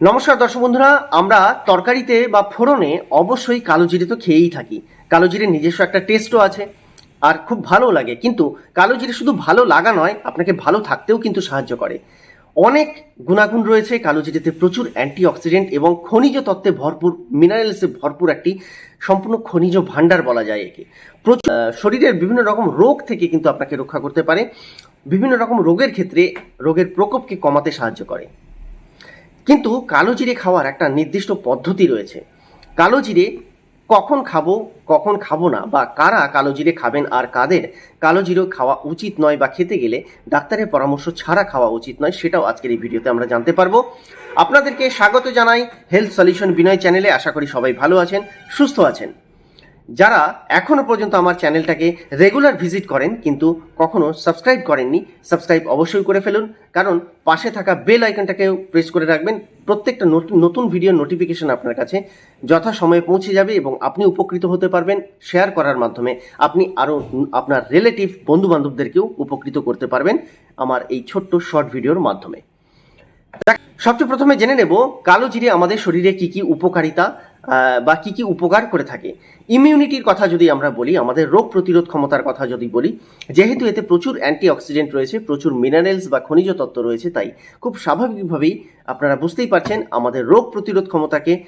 নমস্কার দর্শক বন্ধুরা, আমরা তরকারিতে বা ফোড়নে অবশ্যই কালো জিরে তো খেয়েই থাকি। কালো জিরে নিজস্ব একটা টেস্টও আছে, আর খুব ভালো লাগে। কিন্তু কালো জিরে শুধু ভালো লাগা নয়, আপনাকে ভালো থাকতেও কিন্তু সাহায্য করে। অনেক গুণাগুণ রয়েছে কালো জিরেতে প্রচুর অ্যান্টিঅক্সিডেন্ট এবং খনিজ তত্ত্বে ভরপুর মিনারেলসে ভরপুর একটি সম্পূর্ণ খনিজ ভাণ্ডার বলা যায় একে। প্রচুর শরীরের বিভিন্ন রকম রোগ থেকে কিন্তু আপনাকে রক্ষা করতে পারে। বিভিন্ন রকম রোগের ক্ষেত্রে রোগের প্রকোপকে কমাতে সাহায্য করে। কিন্তু কালো জিরে খাওয়ার একটা নির্দিষ্ট পদ্ধতি রয়েছে। কালো জিরে কখন খাব কখন খাব না, বা কারা কালো জিরে খাবেন আর কাদের, কালো জিরে খাওয়া উচিত নয় বা খেতে গেলে ডাক্তারের পরামর্শ ছাড়া খাওয়া উচিত নয়, সেটাও আজকের এই ভিডিওতে আমরা জানতে পারব। আপনাদেরকে স্বাগত জানাই হেলথ সলিউশন বিনয় চ্যানেলে আশা করি সবাই ভালো আছেন, সুস্থ আছেন। যারা এখনও পর্যন্ত আমার চ্যানেলটাকে রেগুলার ভিজিট করেন কিন্তু কখনো সাবস্ক্রাইব করেননি, সাবস্ক্রাইব অবশ্যই করে ফেলুন। কারণ পাশে থাকা বেল আইকনটাকেও প্রেস করে রাখবেন। প্রত্যেকটা নতুন নতুন ভিডিওর নোটিফিকেশন আপনার কাছে যথাসময়ে পৌঁছে যাবে এবং আপনি উপকৃত হতে পারবেন শেয়ার করার মাধ্যমে। আপনি আরও আপনার রিলেটিভ বন্ধু বান্ধবদেরকেও উপকৃত করতে পারবেন আমার এই ছোট্ট শর্ট ভিডিওর মাধ্যমে। সবচেয়ে প্রথমে জেনে নেব, কালো জিরে আমাদের শরীরে কি কি উপকারিতা বা কি কি উপকার করে থাকে। ইমিউনিটির কথা যদি আমরা বলি, আমাদের রোগ প্রতিরোধ ক্ষমতার কথা যদি বলি, যেহেতু এতে প্রচুর অ্যান্টিঅক্সিডেন্ট রয়েছে, প্রচুর মিনারেলস বা খনিজ তত্ত্ব রয়েছে, তাই খুব স্বাভাবিকভাবেই আপনারা বুঝতেই পারছেন আমাদের রোগ প্রতিরোধ ক্ষমতাকে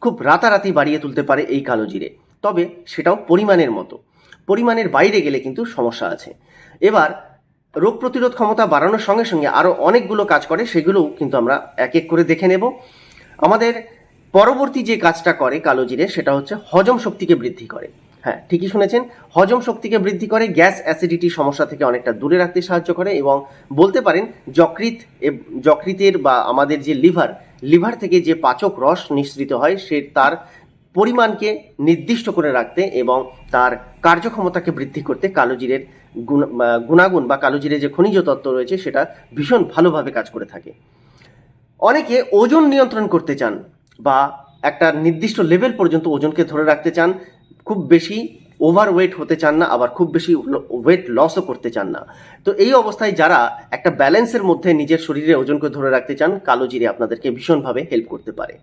খুব রাতারাতি বাড়িয়ে তুলতে পারে এই কালো জিরে। তবে সেটাও পরিমাণের মতো। পরিমাণের বাইরে গেলে কিন্তু সমস্যা আছে। এবার, রোগ প্রতিরোধ ক্ষমতা বাড়ানোর সঙ্গে সঙ্গে আরও অনেকগুলো কাজ করে, সেগুলোও কিন্তু আমরা এক এক করে দেখে নেব। আমাদের পরবর্তী যে কাজটা করে কালো জিরে, সেটা হচ্ছে হজম শক্তিকে বৃদ্ধি করে। হ্যাঁ ঠিকই শুনেছেন, হজম শক্তিকে বৃদ্ধি করে, গ্যাস অ্যাসিডিটি সমস্যা থেকে অনেকটা দূরে রাখতে সাহায্য করে এবং বলতে পারেন যকৃত যকৃতের বা আমাদের যে লিভার লিভার থেকে যে পাচক রস নিঃসৃত হয়, সে তার পরিমাণকে নির্দিষ্ট করে রাখতে এবং তার কার্যক্ষমতাকে বৃদ্ধি করতে কালো জিরের গুণ- গুণাগুণ বা কালো জিরে যে খনিজ তত্ত্ব রয়েছে, সেটা ভীষণ ভালোভাবে কাজ করে থাকে। অনেকে ওজন নিয়ন্ত্রণ করতে চান বা একটা নির্দিষ্ট লেভেল পর্যন্ত ওজনকে ধরে রাখতে চান, খুব বেশি ওভার ওয়েট হতে চান না, আবার খুব বেশি ওয়েট লসও করতে চান না। তো এই অবস্থায় যারা একটা ব্যালেন্সের মধ্যে নিজের শরীরে ওজনকে ধরে রাখতে চান, কালো জিরে আপনাদেরকে ভীষণভাবে হেল্প করতে পারে।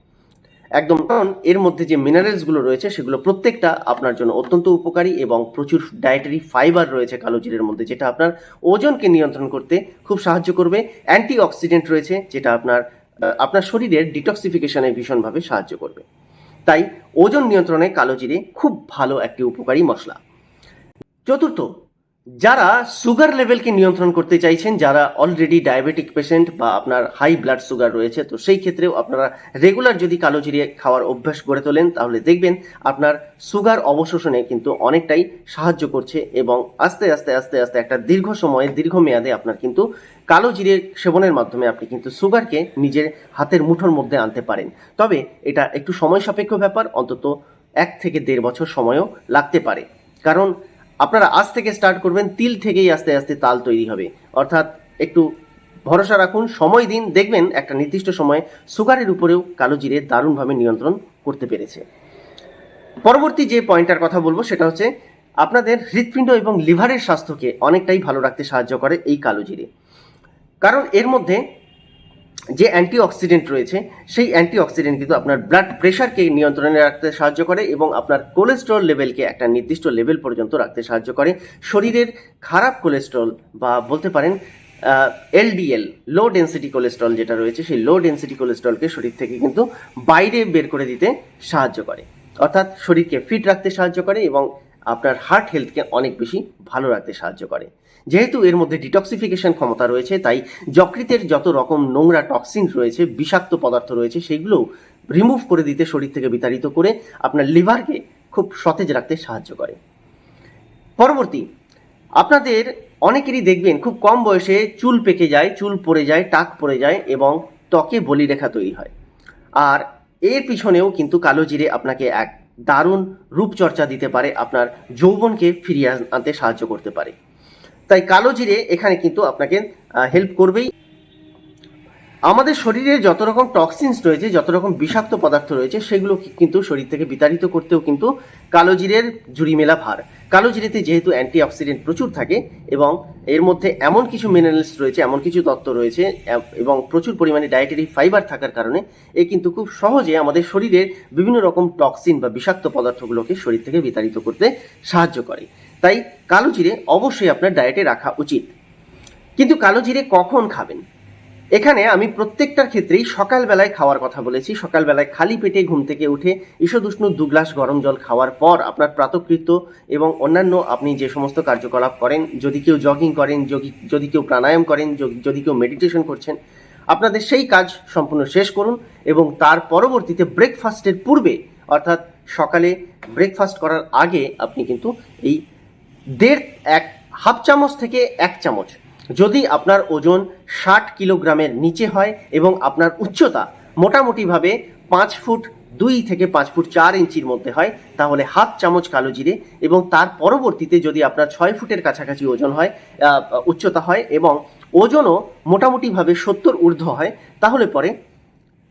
একদম কারণ এর মধ্যে যে মিনারেলসগুলো রয়েছে, সেগুলো প্রত্যেকটা আপনার জন্য অত্যন্ত উপকারী এবং প্রচুর ডায়েটারি ফাইবার রয়েছে কালো জিরের মধ্যে, যেটা আপনার ওজনকে নিয়ন্ত্রণ করতে খুব সাহায্য করবে। অ্যান্টি অক্সিডেন্ট রয়েছে, যেটা আপনার আপনার শরীরের ডিটক্সিফিকেশনে ভীষণভাবে সাহায্য করবে। তাই ওজন নিয়ন্ত্রণে কালো জিরে খুব ভালো একটি উপকারী মশলা। চতুর্থ যারা সুগার লেভেলকে নিয়ন্ত্রণ করতে চাইছেন, যারা অলরেডি ডায়াবেটিক পেশেন্ট বা আপনার হাই ব্লাড সুগার রয়েছে, তো সেই ক্ষেত্রেও আপনারা রেগুলার যদি কালো জিরে খাওয়ার অভ্যাস গড়ে তোলেন, তাহলে দেখবেন আপনার সুগার অবশোষণে কিন্তু অনেকটাই সাহায্য করছে এবং আস্তে আস্তে আস্তে আস্তে একটা দীর্ঘ সময়ে দীর্ঘ মেয়াদে আপনার কিন্তু কালো জিরে সেবনের মাধ্যমে আপনি কিন্তু সুগারকে নিজের হাতের মুঠোর মধ্যে আনতে পারেন। তবে এটা একটু সময় সাপেক্ষ ব্যাপার, অন্তত এক থেকে দেড় বছর সময়ও লাগতে পারে। কারণ আপনারা আজ থেকে স্টার্ট করবেন, তিল থেকেই আস্তে আস্তে তাল তৈরি হবে। অর্থাৎ একটু ভরসা রাখুন, সময় দিন। দেখবেন একটা নির্দিষ্ট সময়ে সুগারের উপরেও কালো জিরে দারুণভাবে নিয়ন্ত্রণ করতে পেরেছে। পরবর্তী যে পয়েন্টটার কথা বলব, সেটা হচ্ছে আপনাদের হৃৎপিণ্ড এবং লিভারের স্বাস্থ্যকে অনেকটাই ভালো রাখতে সাহায্য করে এই কালো জিরে। কারণ এর মধ্যে যে অ্যান্টিঅক্সিডেন্ট রয়েছে, সেই অ্যান্টিঅক্সিডেন্ট কিন্তু আপনার ব্লাড প্রেশারকে নিয়ন্ত্রণে রাখতে সাহায্য করে এবং আপনার কোলেস্ট্রল লেভেলকে একটা নির্দিষ্ট লেভেল পর্যন্ত রাখতে সাহায্য করে। শরীরের খারাপ কোলেস্ট্রল বা বলতে পারেন এলডিএল লো ডেন্সিটি কোলেস্ট্রল যেটা রয়েছে, সেই লো ডেন্সিটি কোলেস্ট্রলকে শরীর থেকে কিন্তু বাইরে বের করে দিতে সাহায্য করে। অর্থাৎ শরীরকে ফিট রাখতে সাহায্য করে এবং আপনার হার্ট হেলথকে অনেক বেশি ভালো রাখতে সাহায্য করে। যেহেতু এর মধ্যে ডিটক্সিফিকেশন ক্ষমতা রয়েছে, তাই যকৃতের যত রকম নোংরা টক্সিন রয়েছে, বিষাক্ত পদার্থ রয়েছে, সেগুলোও রিমুভ করে দিতে শরীর থেকে বিতাড়িত করে আপনার লিভারকে খুব সতেজ রাখতে সাহায্য করে। পরবর্তী, আপনাদের অনেকেরই দেখবেন খুব কম বয়সে চুল পেকে যায়, চুল পড়ে যায়, টাক পড়ে যায় এবং ত্বকে বলিরেখা তৈরি হয়। আর এর পিছনেও কিন্তু কালো জিরে আপনাকে এক দারুণ রূপচর্চা দিতে পারে, আপনার যৌবনকে ফিরিয়ে আনতে সাহায্য করতে পারে। তাই কালো জিরে এখানে কিন্তু আপনাকে হেল্প করবেই। আমাদের শরীরে যত রকম টক্সিনস রয়েছে, যত রকম বিষাক্ত পদার্থ রয়েছে, সেগুলো কিন্তু শরীর থেকে বিতাড়িত করতেও কিন্তু কালো জিরের জুড়ি মেলা ভার। কালো জিরেতে যেহেতু অ্যান্টিঅক্সিডেন্ট প্রচুর থাকে এবং এর মধ্যে এমন কিছু মিনারেলস রয়েছে, এমন কিছু তত্ত্ব রয়েছে এবং প্রচুর পরিমাণে ডায়েটারি ফাইবার থাকার কারণে এ কিন্তু খুব সহজে আমাদের শরীরের বিভিন্ন রকম টক্সিন বা বিষাক্ত পদার্থগুলোকে শরীর থেকে বিতাড়িত করতে সাহায্য করে। তাই কালো জিরে অবশ্যই আপনার ডায়েটে রাখা উচিত। কিন্তু কালো জিরে কখন খাবেন? এখানে আমি প্রত্যেকটার ক্ষেত্রেই সকালবেলায় খাওয়ার কথা বলেছি। সকালবেলায় খালি পেটে ঘুম থেকে উঠে ঈষদুষ্ণ দু গ্লাস গরম জল খাওয়ার পর আপনার প্রাতকৃত্য এবং অন্যান্য আপনি যে সমস্ত কার্যকলাপ করেন, যদি কেউ জগিং করেন যদি কেউ প্রাণায়াম করেন যদি কেউ মেডিটেশন করছেন, আপনাদের সেই কাজ সম্পূর্ণ শেষ করুন এবং তার পরবর্তীতে ব্রেকফাস্টের পূর্বে, অর্থাৎ সকালে ব্রেকফাস্ট করার আগে আপনি কিন্তু এই দেড় এক, হাফ চামচ থেকে এক চামচ যদি আপনার ওজন ষাট কিলোগ্রামের নিচে হয় এবং আপনার উচ্চতা মোটামুটিভাবে পাঁচ ফুট দুই থেকে পাঁচ ফুট চার ইঞ্চির মধ্যে হয়, তাহলে হাফ চামচ কালো জিরে এবং তার পরবর্তীতে যদি আপনার ছয় ফুটের কাছাকাছি ওজন হয় উচ্চতা হয় এবং ওজনও মোটামুটিভাবে সত্তর ঊর্ধ্ব হয়, তাহলে পরে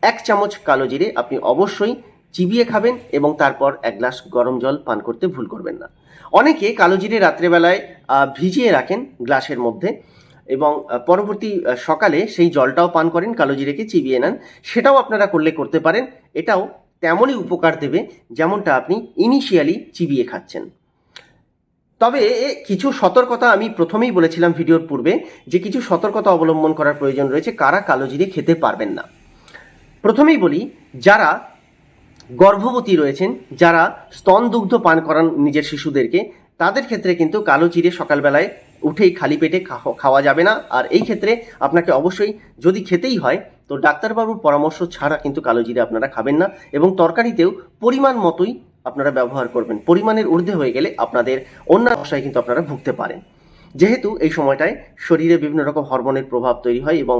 এক চামচ কালো জিরে আপনি অবশ্যই চিবিয়ে খাবেন এবং তারপর এক গ্লাস গরম জল পান করতে ভুল করবেন না। অনেকে কালো জিরে রাত্রেবেলায় ভিজিয়ে রাখেন গ্লাসের মধ্যে। এবং পরবর্তী সকালে সেই জলটাও পান করেন কালো জিরেকে চিবিয়ে নেন। সেটাও আপনারা করলে করতে পারেন। এটাও তেমনই উপকার দেবে যেমনটা আপনি ইনিশিয়ালি চিবিয়ে খাচ্ছেন। তবে কিছু সতর্কতা আমি প্রথমেই বলেছিলাম ভিডিওর পূর্বে যে কিছু সতর্কতা অবলম্বন করার প্রয়োজন রয়েছে, কারা কালো জিরে খেতে পারবেন না। প্রথমেই বলি, যারা গর্ভবতী রয়েছেন, যারা স্তন দুগ্ধ পান করান নিজের শিশুদেরকে, তাদের ক্ষেত্রে কিন্তু কালো জিরে সকালবেলায় উঠেই খালি পেটে খাওয়া যাবে না। আর এই ক্ষেত্রে আপনাকে অবশ্যই যদি খেতেই হয়, তো ডাক্তারবাবুর পরামর্শ ছাড়া কিন্তু কালো জিরে আপনারা খাবেন না এবং তরকারিতেও পরিমাণ মতোই আপনারা ব্যবহার করবেন। পরিমাণের ঊর্ধ্বে হয়ে গেলে আপনাদের অন্য সমস্যায় কিন্তু আপনারা ভুগতে পারেন। যেহেতু এই সময়টায় শরীরে বিভিন্ন রকম হরমোনের প্রভাব তৈরি হয় এবং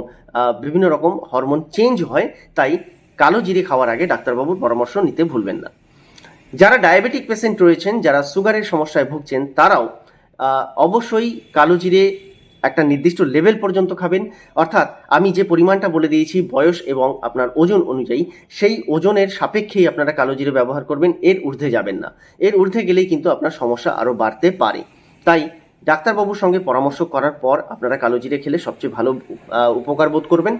বিভিন্ন রকম হরমোন চেঞ্জ হয়, তাই কালো জিরে খাওয়ার আগে ডাক্তারবাবুর পরামর্শ নিতে ভুলবেন না। যারা ডায়াবেটিক পেশেন্ট রয়েছেন, যারা সুগারের সমস্যায় ভুগছেন, তারাও অবশ্যই কালো জিরে একটা নির্দিষ্ট লেভেল পর্যন্ত খাবেন। অর্থাৎ আমি যে পরিমাণটা বলে দিয়েছি বয়স এবং আপনার ওজন অনুযায়ী, সেই ওজনের সাপেক্ষেই আপনারা কালো জিরে ব্যবহার করবেন, এর ঊর্ধ্বে যাবেন না। এর ঊর্ধ্বে গেলেই কিন্তু আপনার সমস্যা আরও বাড়তে পারে। তাই ডাক্তারবাবুর সঙ্গে পরামর্শ করার পর আপনারা কালো জিরে খেলে সবচেয়ে ভালো উপকার বোধ করবেন।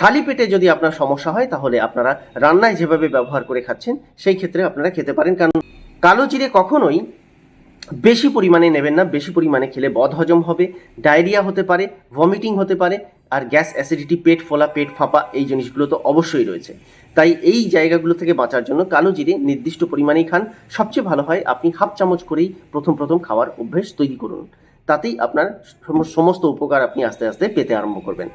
খালি পেটে যদি আপনার সমস্যা হয়, তাহলে আপনারা রান্নায় যেভাবে ব্যবহার করে খাচ্ছেন, সেই ক্ষেত্রে আপনারা খেতে পারেন। কারণ কালো জিরে কখনোই বেশি পরিমাণে নেবেন না, বেশি পরিমাণে খেলে বদ হজম হবে, ডায়রিয়া হতে পারে ভমিটিং হতে পারে, আর গ্যাস অ্যাসিডিটি পেট ফোলা, পেট ফাঁপা এই জিনিসগুলো তো অবশ্যই রয়েছে। তাই এই জায়গাগুলো থেকে বাঁচার জন্য কালো জিরে নির্দিষ্ট পরিমাণেই খান। সবচেয়ে ভালো হয় আপনি হাফ চামচ করেই প্রথম প্রথম খাওয়ার অভ্যেস তৈরি করুন। তাতেই আপনার সম- সমস্ত উপকার আপনি আস্তে আস্তে পেতে আরম্ভ করবেন।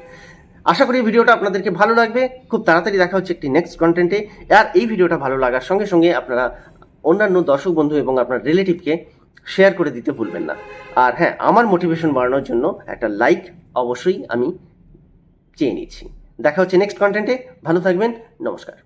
আশা করি ভিডিওটা আপনাদেরকে ভালো লাগবে। খুব তাড়াতাড়ি দেখা হচ্ছে একটি নেক্সট কন্টেন্টে আর এই ভিডিওটা ভালো লাগার সঙ্গে সঙ্গে আপনারা অন্যান্য দর্শক বন্ধু এবং আপনার রিলেটিভকে শেয়ার করে দিতে ভুলবেন না। আর হ্যাঁ আমার মোটিভেশন বাড়ানোর জন্য একটা লাইক অবশ্যই আমি চেয়ে নিচ্ছি। দেখা হচ্ছে নেক্সট কন্টেন্টে ভালো থাকবেন। নমস্কার।